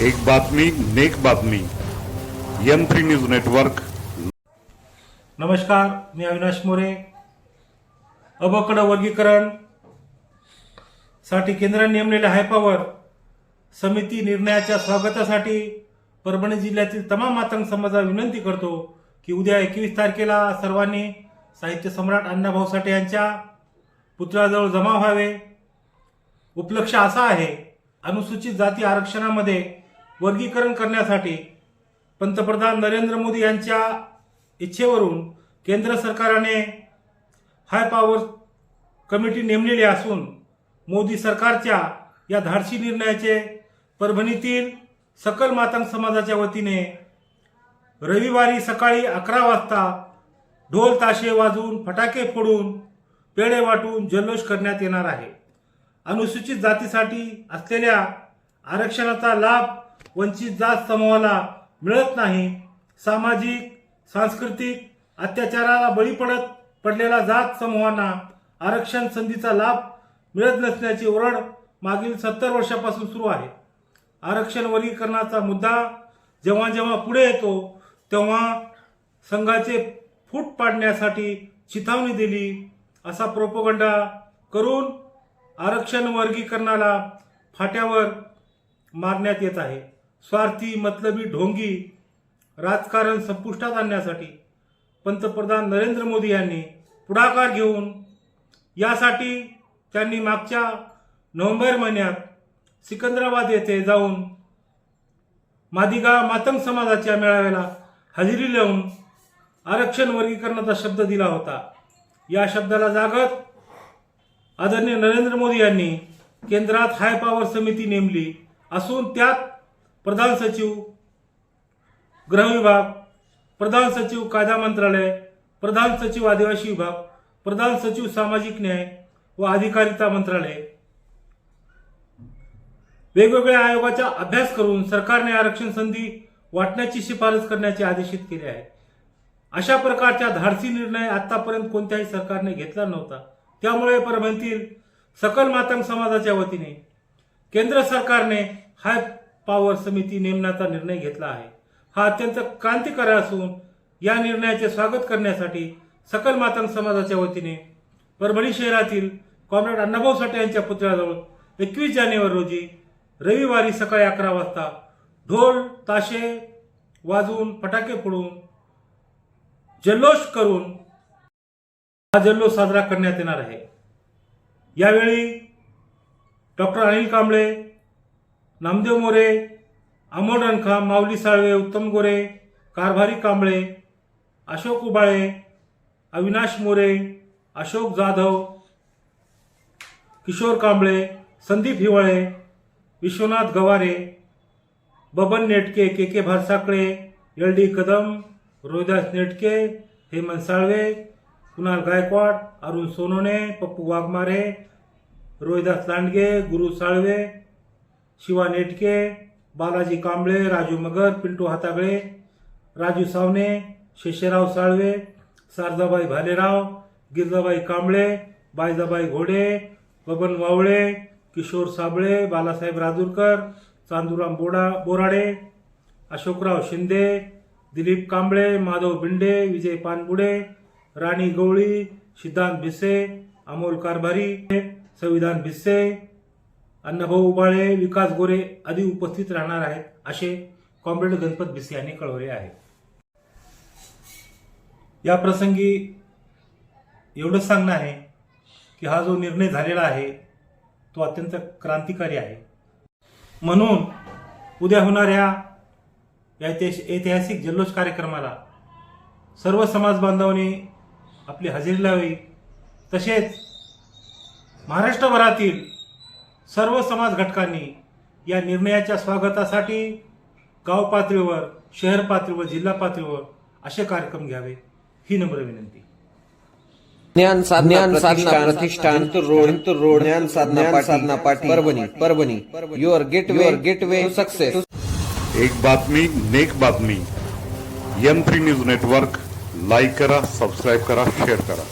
एक बातमी नेक बातमी. एम थ्री न्यूज नेटवर्क नमस्कार मी अविनाश मोरे. अबकड वर्गीकरणसाठी केंद्राने नेमलेल्या हायपावर समिती निर्णयाच्या स्वागतासाठी परभणी जिल्ह्यातील तमाम मातंग समाजाला विनंती करतो की उद्या एकवीस तारखेला सर्वांनी साहित्य सम्राट अण्णाभाऊ साठे यांच्या पुतळ्याजवळ जमा व्हावे. उपलक्ष असा आहे अनुसूचित जाती आरक्षणामध्ये वर्गीकरण करण्यासाठी पंतप्रधान नरेंद्र मोदी यांच्या इच्छेवरून केंद्र सरकारने हाय पॉवर कमिटी नेमलेली असून मोदी सरकारच्या या धाडसी निर्णयाचे परभणीतील सकल मातंग समाजाच्या वतीने रविवारी सकाळी अकरा वाजता ढोल ताशे वाजून फटाके फोडून पेढे वाटून जल्लोष करण्यात येणार आहे. अनुसूचित जातीसाठी असलेल्या आरक्षणाचा लाभ वंचित जात समूहाला मिळत नाही. सामाजिक सांस्कृतिक अत्याचाराला बळी पडत पडलेल्या जात समूहांना आरक्षण संधीचा लाभ मिळत नसल्याची ओरड मागील सत्तर वर्षापासून सुरू आहे. आरक्षण वर्गीकरणाचा मुद्दा जेव्हा जेव्हा पुढे येतो तेव्हा संघाचे फूट पाडण्यासाठी चिथावणी दिली असा प्रोपोगंडा करून आरक्षण वर्गीकरणाला फाट्यावर मारण्यात येत आहे. स्वार्थी मतलबी ढोंगी राजकारण संपुष्टात आणण्यासाठी पंतप्रधान नरेंद्र मोदी यांनी पुढाकार घेऊन यासाठी त्यांनी मागच्या नोव्हेंबर महिन्यात सिकंदराबाद येथे जाऊन मादिगा मातंग समाजाच्या मेळाव्याला हजेरी लावून आरक्षण वर्गीकरणाचा शब्द दिला होता. या शब्दाला जागत आदरणीय नरेंद्र मोदी यांनी केंद्रात हाय पॉवर समिती नेमली. असून त्यात प्रधान सचिव गृह विभाग प्रधान सचिव कायदा मंत्रालय प्रधान सचिव आदिवासी विभाग प्रधान सचिव सामाजिक न्याय व अधिकारिता मंत्रालय. वेगवेगळ्या आयोगाचा अभ्यास करून सरकारने आरक्षण संधी वाटण्याची शिफारस करण्याचे आदेशित केले आहे. अशा प्रकारचा धाडसी निर्णय आतापर्यंत कोणत्याही सरकारने घेतला नव्हता. त्यामुळे परभणीतील सकल मातंग समाजाच्या वतीने केंद्र सरकारने हाय पॉवर समिती नेमण्याचा निर्णय घेतला आहे. हा अत्यंत क्रांतिकारी असून या निर्णयाचे स्वागत करण्यासाठी सकल मातंग समाजाच्या वतीने परभणी शहरातील कॉम्रेड अण्णाभाऊ साठे यांच्या पुतळ्याजवळ एकवीस जानेवारी रोजी रविवारी सकाळी अकरा वाजता ढोल ताशे वाजवून फटाके फोडून जल्लोष करून हा जल्लोष साजरा करण्यात येणार आहे. यावेळी doctor Anil Kamble Namdev More Amol Rankha Mauli Salve Uttam Gore Karbhari Kamble Ashok Ubale Avinash More Ashok Jadhav Kishor Kamble Sandeep Hiwale Vishwanath Gaware Baban Netke K K Bharsakale L D Kadam Rohidas Netke Hemant Salve Kunal Gaikwad Arun Sonone Pappu Waghmare Rohidas Landge Guru Salve Shiva नेटके बालाजी कांबळे राजू मगर पिंटू हातागळे राजू सावने शेषराव साळवे शारदाबाई भालेराव गिरजाबाई कांबळे बायजाबाई घोडे बबन वावळे किशोर साबळे बालासाहेब राजूरकर चांदूराम बोडा बोराडे अशोकराव शिंदे दिलीप कांबळे माधव बिंडे विजय पानबुडे राणी गवळी सिद्धांत भिसे अमोल कारभारी संविधान भिसे अण्णाभाऊ उबाळे विकास गोरे आदी उपस्थित राहणार आहेत असे comrade Ganpat Bhise यांनी कळवले आहे. या प्रसंगी एवढंच सांगणं आहे की हा जो निर्णय झालेला आहे तो अत्यंत क्रांतिकारी आहे. म्हणून उद्या होणाऱ्या ऐतिहासिक जल्लोष कार्यक्रमाला सर्व समाज बांधवांनी आपली हजेरी लावी तसेच महाराष्ट्रभरातील सर्व समाज घटकांनी या निर्णयाच्या स्वागतासाठी गाव पातळीवर शहर पातळीवर जिल्हा पातळीवर असे कार्यक्रम घ्यावे ही नम्र विनंती. ज्ञान साधना साधना प्रतिष्ठान रोड रोड ज्ञान साधना साधना पाठी Parbhani Parbhani. Your gateway gateway success एक बातमी नेक बातमी. M three news network like करा सबस्क्राईब करा शेअर करा.